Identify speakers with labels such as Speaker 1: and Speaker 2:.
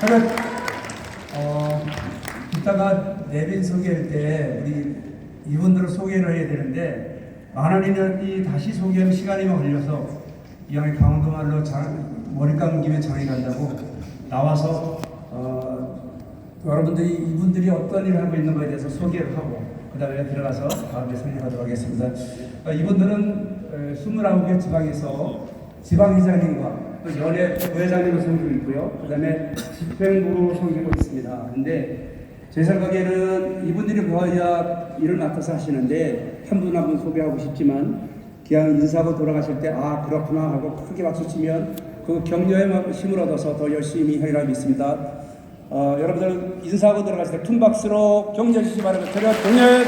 Speaker 1: 하여간 어, 이따가 내빈 소개할 때 우리 이분들을 소개를 해야 되는데 만원이이 다시 소개하는 시간이 걸려서 이왕에 강원도 말로 장, 머리 감은 김에 장에 간다고 나와서 어, 여러분들이 이분들이 어떤 일을 하고 있는 거에 대해서 소개를 하고 그 다음에 들어가서 다음에 설명하도록 하겠습니다. 어, 이분들은 29개 지방에서 지방회장님과 또 연예 부회장님을 섬기고 있고요. 그 다음에 집행부로 섬기고 있습니다. 근데 제 생각에는 이분들이 거야 일을 맡아서 하시는데 한 분 한분 소개하고 싶지만 그냥 인사하고 돌아가실 때 아 그렇구나 하고 크게 박수 치면 그 격려의 힘을 얻어서 더 열심히 하리라 믿습니다. 어, 여러분들 인사하고 들어가실 때 큰 박수로 격려 주시기 바랍니다. 저녁 격려.
Speaker 2: 네,